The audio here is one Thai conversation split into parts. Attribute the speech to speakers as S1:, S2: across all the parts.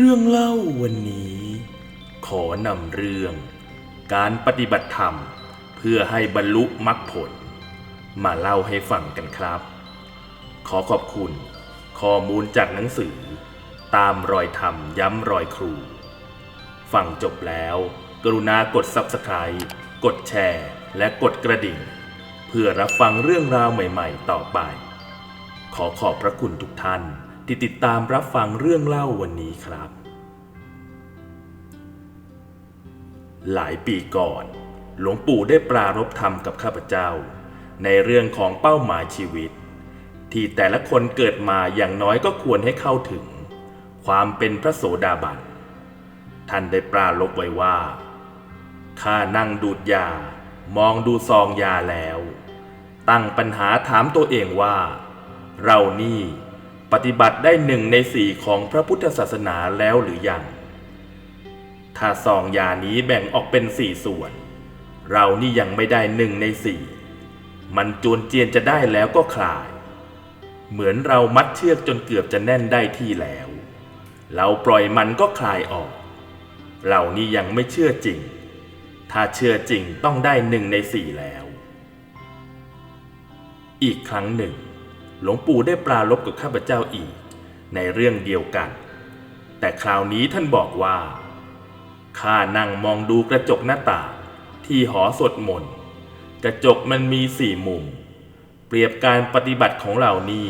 S1: เรื่องเล่าวันนี้ ขอนำเรื่อง การปฏิบัติธรรมเพื่อให้บรรลุมรรคผล มาเล่าให้ฟังกันครับ ขอขอบคุณ ข้อมูลจากหนังสือ ตามรอยธรรมย้ำรอยครู ฟังจบแล้ว กรุณากด Subscribe กดแชร์ และกดกระดิ่ง เพื่อรับฟังเรื่องราวใหม่ ๆ ต่อไป ขอขอบพระคุณทุกท่าน ที่ติดตามรับฟังเรื่องเล่าวันนี้ครับ หลายปีก่อน หลวงปู่ได้ปรารภธรรมกับข้าพเจ้า ในเรื่องของเป้าหมายชีวิต ที่แต่ละคนเกิดมาอย่างน้อยก็ควรให้เข้าถึง ความเป็นพระโสดาบันท่านได้ปรารภไว้ว่าข้านั่งดูดยา มองดูซองยาแล้ว ตั้งปัญหาถามตัวเองว่า เรานี่ ปฏิบัติได้หนึ่งในสี่ของพระพุทธศาสนาแล้วหรือยัง ถ้าซองยานี้แบ่งออกเป็นสี่ส่วน เรานี่ยังไม่ได้หนึ่งในสี่มันจวนเจียนจะได้แล้วก็คลาย เหมือนเรามัดเชือกจนเกือบจะแน่นได้ที่แล้ว เราปล่อยมันก็คลายออก เรานี่ยังไม่เชื่อจริง ถ้าเชื่อจริงต้องได้หนึ่งในสี่แล้ว อีกครั้งหนึ่ง หลวงปู่ได้ปรารบกับข้าพเจ้าอีก ในเรื่องเดียวกัน แต่คราวนี้ท่านบอกว่าข้านั่งมองดูกระจกหน้าต่างที่หอสวดมนต์กระจกมันมีสี่มุม เปรียบการปฏิบัติของเรานี่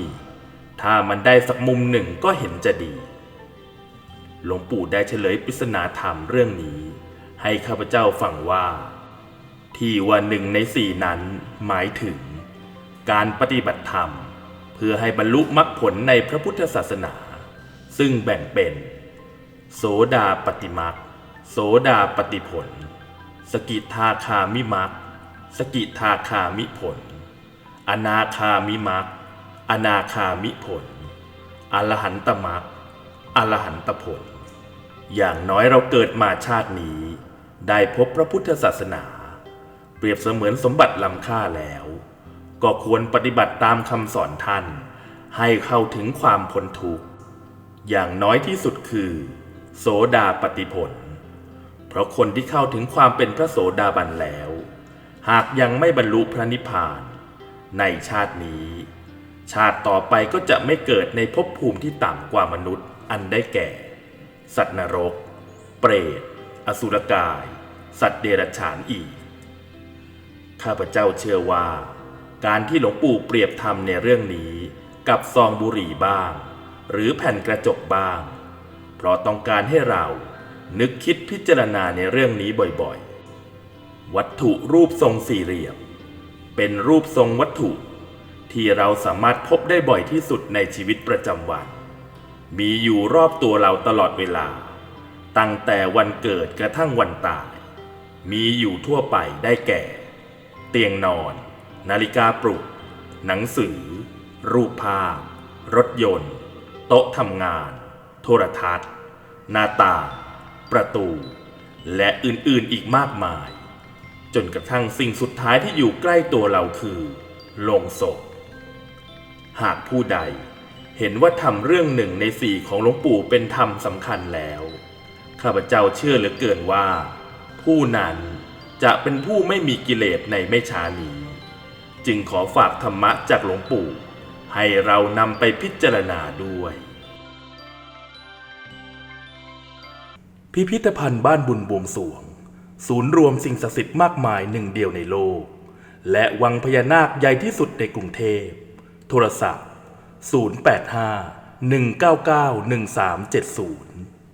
S1: ถ้ามันได้สักมุมหนึ่งก็เห็นจะดี หลวงปู่ได้เฉลยปริศนาธรรมเรื่องนี้ ให้ข้าพเจ้าฟังว่า ที่ว่าหนึ่งในสี่นั้นหมายถึง การปฏิบัติธรรม เพื่อให้บรรลุมรรคผลในพระพุทธศาสนา ซึ่งแบ่งเป็น โสดาปฏิมักโสดาปฏิผล สกิทาคามิมักสกิทาคามิผล อนาคามิมักอนาคามิผล อรหันตมักอรหันตผล อย่างน้อยเราเกิดมาชาตินี้ ได้พบพระพุทธศาสนา เปรียบเสมือนสมบัติล้ำค่าแล้ว ก็ควรปฏิบัติตามคำสอนท่าน ให้เข้าถึงความพ้นทุกข์ อย่างน้อยที่สุดคือ โสดาปฏิผล เพราะคนที่เข้าถึงความเป็นพระโสดาบันแล้ว หากยังไม่บรรลุพระนิพพาน ในชาตินี้ ชาติต่อไปก็จะไม่เกิดในภพภูมิที่ต่ำกว่ามนุษย์ อันได้แก่ สัตว์นรก เปรต อสุรกาย สัตว์เดรัจฉานอีก ข้าพเจ้าเชื่อว่า การที่หลวงปู่เปรียบธรรมในเรื่องนี้กับซองบุหรี่บ้าง หรือแผ่นกระจกบ้าง เพราะต้องการให้เรานึกคิดพิจารณาในเรื่องนี้บ่อยๆ วัตถุรูปทรงสี่เหลี่ยม เป็นรูปทรงวัตถุ ที่เราสามารถพบได้บ่อยที่สุดในชีวิตประจำวัน มีอยู่รอบตัวเราตลอดเวลา ตั้งแต่วันเกิดกระทั่งวันตาย มีอยู่ทั่วไปได้แก่ เตียงนอน นาฬิกาปลุก หนังสือ รูปภาพ รถยนต์ โต๊ะทำงาน โทรทัศน์ หน้าต่าง ประตู และอื่นๆอีกมากมาย จนกระทั่งสิ่งสุดท้ายที่อยู่ใกล้ตัวเราคือโลงศพ หากผู้ใดเห็นว่าทำเรื่องหนึ่งในสี่ของหลวงปู่เป็นธรรมสำคัญแล้ว ข้าพเจ้าเชื่อเหลือเกินว่า ผู้นั้นจะเป็นผู้ไม่มีกิเลสในไม่ช้านี้ จึงขอฝากธรรมะจากหลวงปู่ ให้เรานำไปพิจารณาด้วย พิพิธภัณฑ์บ้านบุญบวงสรวง ศูนย์รวมสิ่งศักดิ์สิทธิ์มากมายหนึ่งเดียวในโลก และวังพญานาคใหญ่ที่สุดในกรุงเทพ โทรศัพท์ 085 199 1370